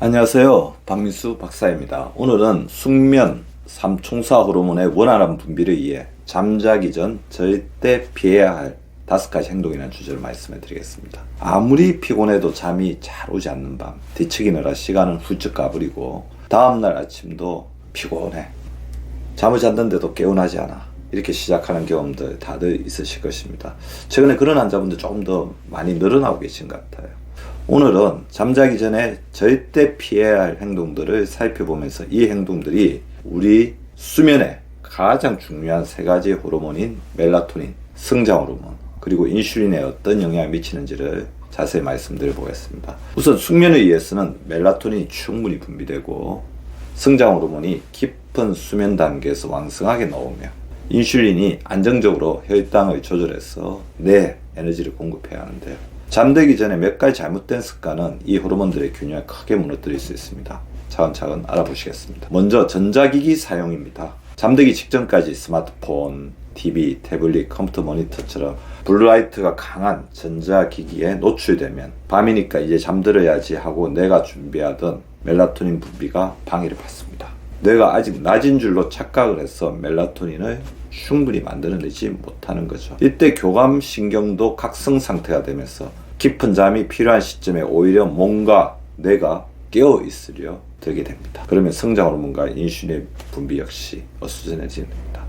안녕하세요. 박민수 박사입니다. 오늘은 숙면 삼총사 호르몬의 원활한 분비를 위해 잠자기 전 절대 피해야 할 다섯 가지 행동이라는 주제로 말씀해 드리겠습니다. 아무리 피곤해도 잠이 잘 오지 않는 밤, 뒤척이느라 시간은 훌쩍 가버리고 다음날 아침도 피곤해. 잠을 잤는데도 개운하지 않아. 이렇게 시작하는 경험들 다들 있으실 것입니다. 최근에 그런 환자분들 조금 더 많이 늘어나고 계신 것 같아요. 오늘은 잠자기 전에 절대 피해야 할 행동들을 살펴보면서 이 행동들이 우리 수면에 가장 중요한 세 가지 호르몬인 멜라토닌, 성장 호르몬, 그리고 인슐린에 어떤 영향을 미치는지를 자세히 말씀드려 보겠습니다. 우선 숙면을 위해서는 멜라토닌이 충분히 분비되고 성장 호르몬이 깊은 수면 단계에서 왕성하게 나오며 인슐린이 안정적으로 혈당을 조절해서 뇌 에너지를 공급해야 하는데요. 잠들기 전에 몇 가지 잘못된 습관은 이 호르몬들의 균형을 크게 무너뜨릴 수 있습니다. 차근차근 알아보시겠습니다. 먼저 전자기기 사용입니다. 잠들기 직전까지 스마트폰, TV, 태블릿, 컴퓨터 모니터처럼 블루라이트가 강한 전자기기에 노출되면 밤이니까 이제 잠들어야지 하고 내가 준비하던 멜라토닌 분비가 방해를 받습니다. 뇌가 아직 낮은 줄로 착각을 해서 멜라토닌을 충분히 만들어내지 못하는 거죠. 이때 교감 신경도 각성 상태가 되면서 깊은 잠이 필요한 시점에 오히려 몸과 뇌가 깨어 있으려 들게 됩니다. 그러면 성장 호르몬과 인슐린 분비 역시 어수선해지게 됩니다.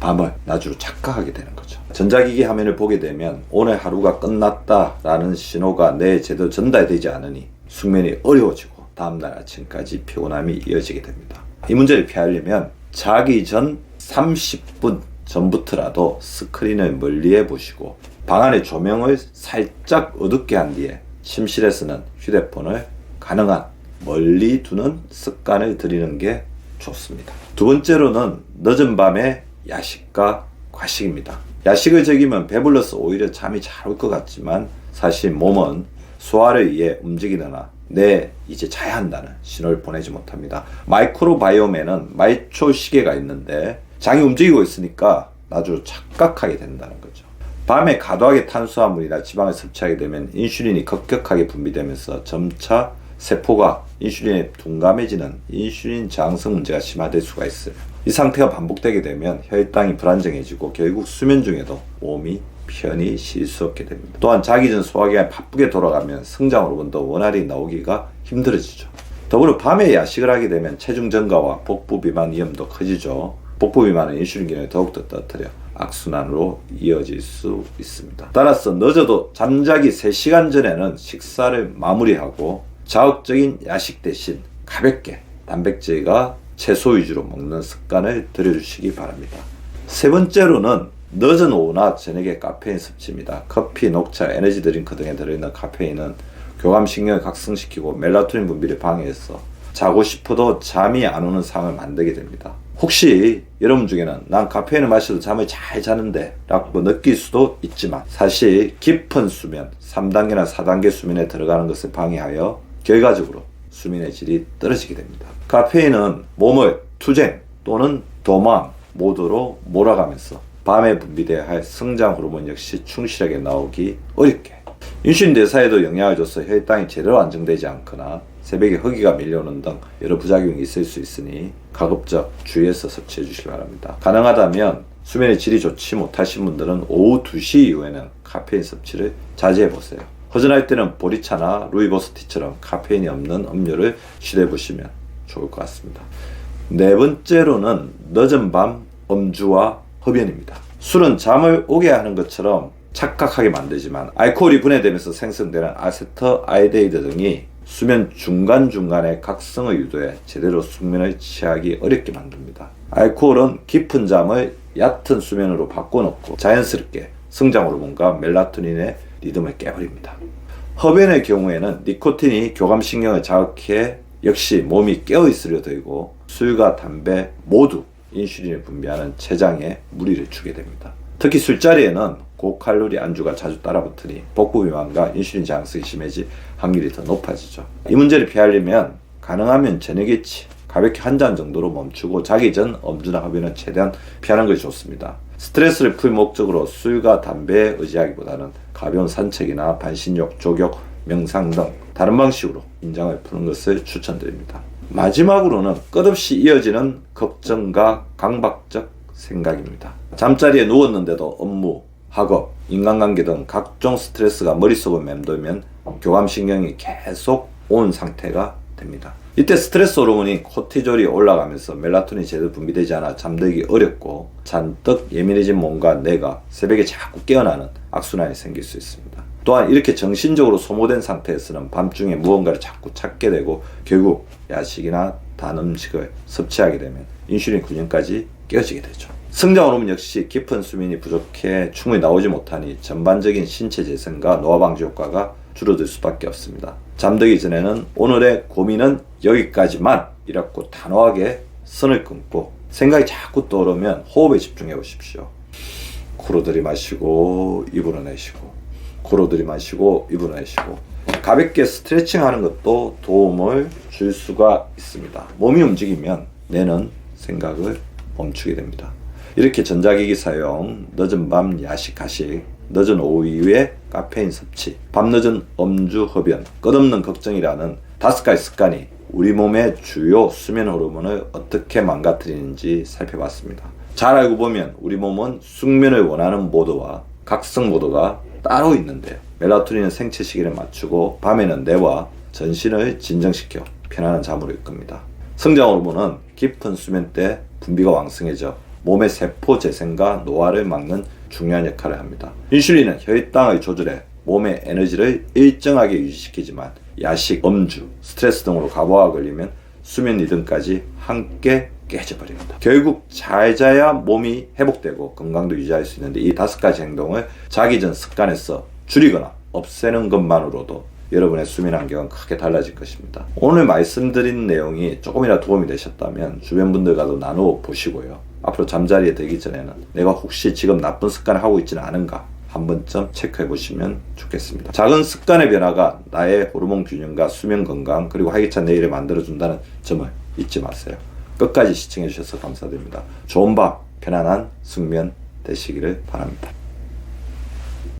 밤을 낮으로 착각하게 되는 거죠. 전자기기 화면을 보게 되면 오늘 하루가 끝났다라는 신호가 뇌에 제대로 전달되지 않으니 숙면이 어려워지고 다음날 아침까지 피곤함이 이어지게 됩니다. 이 문제를 피하려면 자기 전 30분 전부터라도 스크린을 멀리해 보시고 방 안의 조명을 살짝 어둡게 한 뒤에 침실에서는 휴대폰을 가능한 멀리 두는 습관을 들이는 게 좋습니다. 두 번째로는 늦은 밤에 야식과 과식입니다. 야식을 즐기면 배불러서 오히려 잠이 잘 올 것 같지만 사실 몸은 소화를 위해 움직이거나 내 이제 자야 한다는 신호를 보내지 못합니다. 마이크로바이옴에는 말초 시계가 있는데 장이 움직이고 있으니까 나중에 착각하게 된다는 거죠. 밤에 과도하게 탄수화물이나 지방을 섭취하게 되면 인슐린이 급격하게 분비되면서 점차 세포가 인슐린에 둔감해지는 인슐린 저항성 문제가 심화될 수가 있어요. 이 상태가 반복되게 되면 혈당이 불안정해지고 결국 수면 중에도 몸이 편히 쉴 수 없게 됩니다. 또한 자기 전 소화기가 바쁘게 돌아가면 성장 호르몬도 원활히 나오기가 힘들어지죠. 더불어 밤에 야식을 하게 되면 체중 증가와 복부 비만 위험도 커지죠. 복부 비만은 인슐린 기능을 더욱더 떨어뜨려 악순환으로 이어질 수 있습니다. 따라서 늦어도 잠자기 3시간 전에는 식사를 마무리하고 자극적인 야식 대신 가볍게 단백질과 채소 위주로 먹는 습관을 들여주시기 바랍니다. 세 번째로는 늦은 오후나 저녁에 카페인 섭취입니다. 커피, 녹차, 에너지 드링크 등에 들어있는 카페인은 교감신경을 각성시키고 멜라토닌 분비를 방해해서 자고 싶어도 잠이 안 오는 상황을 만들게 됩니다. 혹시 여러분 중에는 난 카페인을 마셔도 잠을 잘 자는데 라고 느낄 수도 있지만 사실 깊은 수면, 3단계나 4단계 수면에 들어가는 것을 방해하여 결과적으로 수면의 질이 떨어지게 됩니다. 카페인은 몸을 투쟁 또는 도망 모드로 몰아가면서 밤에 분비돼야 할 성장 호르몬 역시 충실하게 나오기 어렵게 인슐린 대사에도 영향을 줘서 혈당이 제대로 안정되지 않거나 새벽에 허기가 밀려오는 등 여러 부작용이 있을 수 있으니 가급적 주의해서 섭취해 주시기 바랍니다. 가능하다면 수면의 질이 좋지 못하신 분들은 오후 2시 이후에는 카페인 섭취를 자제해 보세요. 허전할 때는 보리차나 루이보스티처럼 카페인이 없는 음료를 시도해 보시면 좋을 것 같습니다. 네 번째로는 늦은 밤 음주와 흡연입니다. 술은 잠을 오게 하는 것처럼 착각하게 만들지만 알코올이 분해되면서 생성되는 아세트아이데이드 등이 수면 중간중간에 각성을 유도해 제대로 숙면을 취하기 어렵게 만듭니다. 알코올은 깊은 잠을 얕은 수면으로 바꿔놓고 자연스럽게 성장 호르몬과 멜라토닌의 리듬을 깨버립니다. 흡연의 경우에는 니코틴이 교감신경을 자극해 역시 몸이 깨어있으려 들고 술과 담배 모두 인슐린을 분비하는 췌장에 무리를 주게 됩니다. 특히 술자리에는 고칼로리 안주가 자주 따라붙으니 복부 비만과 인슐린 저항성이 심해질 확률이 더 높아지죠. 이 문제를 피하려면 가능하면 저녁에치 가볍게 한 잔 정도로 멈추고 자기 전 엄주나 흡연은 최대한 피하는 것이 좋습니다. 스트레스를 풀 목적으로 술과 담배에 의지하기보다는 가벼운 산책이나 반신욕, 조격, 명상 등 다른 방식으로 인장을 푸는 것을 추천드립니다. 마지막으로는 끝없이 이어지는 걱정과 강박적 생각입니다. 잠자리에 누웠는데도 업무, 학업, 인간관계 등 각종 스트레스가 머릿속을 맴돌면 교감신경이 계속 온 상태가 됩니다. 이때 스트레스 호르몬이 코티졸이 올라가면서 멜라토닌이 제대로 분비되지 않아 잠들기 어렵고 잔뜩 예민해진 몸과 뇌가 새벽에 자꾸 깨어나는 악순환이 생길 수 있습니다. 또한 이렇게 정신적으로 소모된 상태에서는 밤중에 무언가를 자꾸 찾게 되고 결국 야식이나 단 음식을 섭취하게 되면 인슐린 균형까지 깨어지게 되죠. 성장 호르몬 역시 깊은 수면이 부족해 충분히 나오지 못하니 전반적인 신체 재생과 노화 방지 효과가 줄어들 수밖에 없습니다. 잠들기 전에는 오늘의 고민은 여기까지만 이라고 단호하게 선을 끊고 생각이 자꾸 떠오르면 호흡에 집중해 보십시오. 코로 들이마시고 입으로 내쉬고 코로 들이마시고 내쉬고 가볍게 스트레칭 하는 것도 도움을 줄 수가 있습니다. 몸이 움직이면 뇌는 생각을 멈추게 됩니다. 이렇게 전자기기 사용, 늦은 밤 야식 가식, 늦은 오후 이후에 카페인 섭취, 밤늦은 음주 흡연, 끝없는 걱정이라는 다섯 가지 습관이 우리 몸의 주요 수면 호르몬을 어떻게 망가뜨리는지 살펴봤습니다. 잘 알고 보면 우리 몸은 숙면을 원하는 모드와 각성 모드가 따로 있는데요. 멜라토닌은 생체 시계를 맞추고 밤에는 뇌와 전신을 진정시켜 편안한 잠으로 이끕니다. 성장 호르몬은 깊은 수면 때 분비가 왕성해져 몸의 세포 재생과 노화를 막는 중요한 역할을 합니다. 인슐린은 혈당을 조절해 몸의 에너지를 일정하게 유지시키지만 야식, 음주, 스트레스 등으로 과부하가 걸리면 수면 리듬까지 함께 깨져버립니다. 결국 잘 자야 몸이 회복되고 건강도 유지할 수 있는데 이 다섯 가지 행동을 자기 전 습관에서 줄이거나 없애는 것만으로도 여러분의 수면 환경은 크게 달라질 것입니다. 오늘 말씀드린 내용이 조금이라도 도움이 되셨다면 주변 분들과도 나누어 보시고요. 앞으로 잠자리에 들기 전에는 내가 혹시 지금 나쁜 습관을 하고 있지는 않은가 한 번쯤 체크해 보시면 좋겠습니다. 작은 습관의 변화가 나의 호르몬 균형과 수면 건강 그리고 활기찬 내일을 만들어 준다는 점을 잊지 마세요. 끝까지 시청해 주셔서 감사드립니다. 좋은 밤, 편안한 숙면 되시기를 바랍니다.